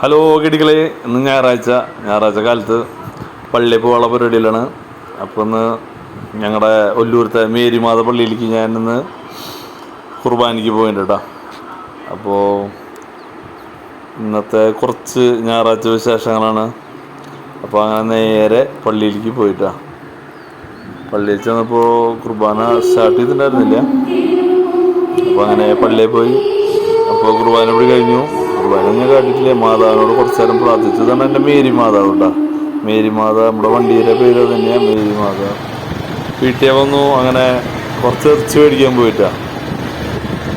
Hello കിടികളെ ഇന്ന് ഞായറാഴ്ച. ഞായറാഴ്ച കാലത്ത് പള്ളിയിൽ പോകാനുള്ള പരിപാടിയിലാണ്. അപ്പോൾ ഇന്ന് ഞങ്ങളുടെ ഒല്ലൂരത്തെ മേരിമാത പള്ളിയിലേക്ക് ഞാൻ ഇന്ന് കുർബാനയ്ക്ക് പോയിട്ടുണ്ട് കേട്ടോ അപ്പോൾ ഇന്നത്തെ കുറച്ച് ഞായറാഴ്ച വിശേഷങ്ങളാണ്. അപ്പോൾ അങ്ങനെ നേരെ പള്ളിയിലേക്ക് പോയിട്ടാ. പള്ളിയിൽ ചെന്നപ്പോൾ കുർബാന സ്റ്റാർട്ട് ചെയ്തിട്ടുണ്ടായിരുന്നില്ല. അപ്പോൾ അങ്ങനെ പള്ളിയിൽ പോയി. അപ്പോൾ കുർബാന ഇവിടെ കഴിഞ്ഞു. കുർബാന കാട്ടിട്ടില്ലേ? മാതാവിനോട് കുറച്ചു നേരം പ്രാർത്ഥിച്ചതാണ് എന്റെ മേരി മാതാവ് ഉണ്ടാ മേരി മാതാവ് നമ്മുടെ വണ്ടിയുടെ പേര് തന്നെയാണ് മേരി മാതാവ്. വീട്ടിൽ വന്നു അങ്ങനെ കുറച്ച് ഇറച്ചി മേടിക്കാൻ പോയിട്ടാ.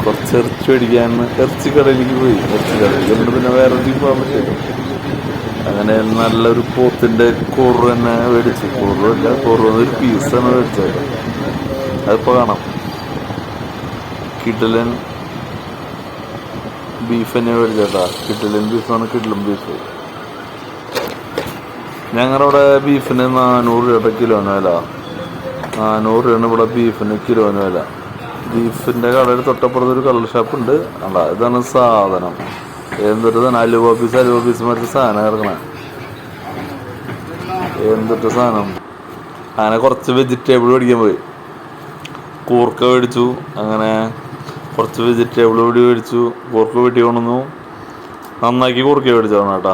കുറച്ച് ഇറച്ചി മേടിക്കാൻ ഇറച്ചി കടയിലേക്ക് പോയി. ഇറച്ചി കടയിലേക്ക് പിന്നെ വേറെ എവിടേക്കും പോകാൻ പറ്റില്ല അങ്ങനെ നല്ലൊരു പോത്തിന്റെ കൂറ് തന്നെ മേടിച്ചു. കൂറല്ല കൂറ് ഒരു പീസാണ് മേടിച്ചത്. അതിപ്പോൾ കാണാം. കിടലൻ ബീഫ് തന്നെ മേടിച്ചേട്ടാ കിട്ടിലും ബീഫാണ് കിട്ടിലും ബീഫ്. ഞങ്ങളുടെ ബീഫിന് നാനൂറ് രൂപ കിലോന് വില. നാനൂറ് രൂപയാണ് ഇവിടെ ബീഫിന് കിലോന് വില. ബീഫിന്റെ കടയിൽ തൊട്ടപ്പുറത്ത് ഒരു കള്ള് ഷാപ്പ് ഉണ്ട്. അല്ല ഇതാണ് സാധനം. എന്തൊരു തന്നെ അലുവ പീസ് അലുവ പീസ് മറ്റേ സാധനം ഇറങ്ങണേ എന്തൊരു സാധനം? അങ്ങനെ കുറച്ച് വെജിറ്റബിൾ മേടിക്കാൻ പോയി. കൂർക്ക മേടിച്ചു. അങ്ങനെ കുറച്ച് വെജിറ്റബിൾ കൂടി മേടിച്ചു. കൂർക്ക വെട്ടി കൊണ്ടുവന്നു. നന്നാക്കി കൂർക്ക മേടിച്ചതാണ് കേട്ടാ.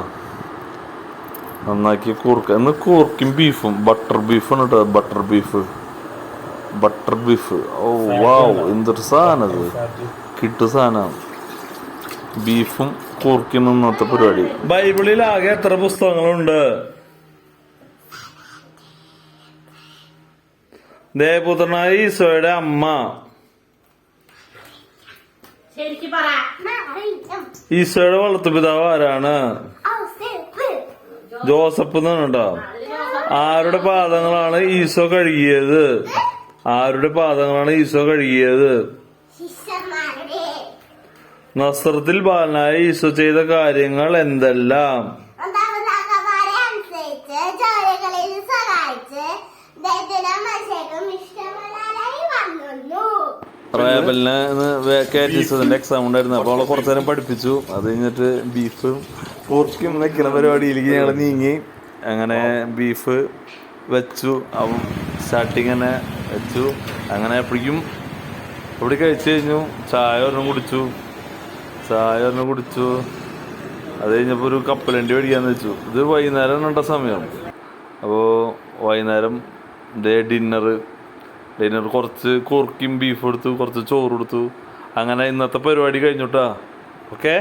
നന്നാക്കി കൂർക്ക ഇന്ന് കൂർക്കും ബീഫും ബട്ടർ ബീഫാണ് കേട്ടോ. Butter beef butter beef oh wow എന്തൊരു സാധനം ഇത്. കിട്ടു സാധനം. ബീഫും കൂർക്കും ഇന്നത്തെ പരിപാടി. ബൈബിളിൽ ആകെ എത്ര പുസ്തകങ്ങളുണ്ട്? ദേവപുത്രനായ ഈശോയുടെ അമ്മ. ഈശോയുടെ വളർത്തുപിതാവ് ആരാണ്? ജോസഫ് എന്നാണ് കേട്ടോ. ആരുടെ പാദങ്ങളാണ് ഈശോ കഴുകിയത്? ആരുടെ പാദങ്ങളാണ് ഈശോ കഴുകിയത്? നസ്ത്രത്തിൽ നസ്രത്തിൽ ബാലനായ ഈശോ ചെയ്ത കാര്യങ്ങൾ എന്തെല്ലാം? സഹായിച്ച് റേബലിന് കാറ്റീസതിന്റെ എക്സാം ഉണ്ടായിരുന്നു. അപ്പോൾ അവളെ കുറച്ചു നേരം പഠിപ്പിച്ചു. അത് കഴിഞ്ഞിട്ട് ബീഫ് പോർക്കും വെക്കുന്ന പരിപാടിയിലേക്ക് ഞങ്ങൾ നീങ്ങി. അങ്ങനെ ബീഫ് വെച്ചു. അവൻ സ്റ്റാർട്ടിങ് തന്നെ വെച്ചു. അങ്ങനെ എപ്പോഴേക്കും ഇവിടെ കഴിച്ചു കഴിഞ്ഞു. ചായ ഒരെണ്ണം കുടിച്ചു. ചായ ഒരെണ്ണം കുടിച്ചു. അത് കഴിഞ്ഞപ്പോൾ ഒരു കപ്പലണ്ടി മേടിക്കാന്ന് വെച്ചു. ഇത് വൈകുന്നേരം കണ്ട സമയം. അപ്പോൾ വൈകുന്നേരം ഡേ ഡിന്നറ് ഡിന്നർ കുറച്ച് കുറുക്കിയും ബീഫ് എടുത്തു കുറച്ച് ചോറ് കൊടുത്തു. അങ്ങനെ ഇന്നത്തെ പരിപാടി കഴിഞ്ഞിട്ടാ. ഓക്കെ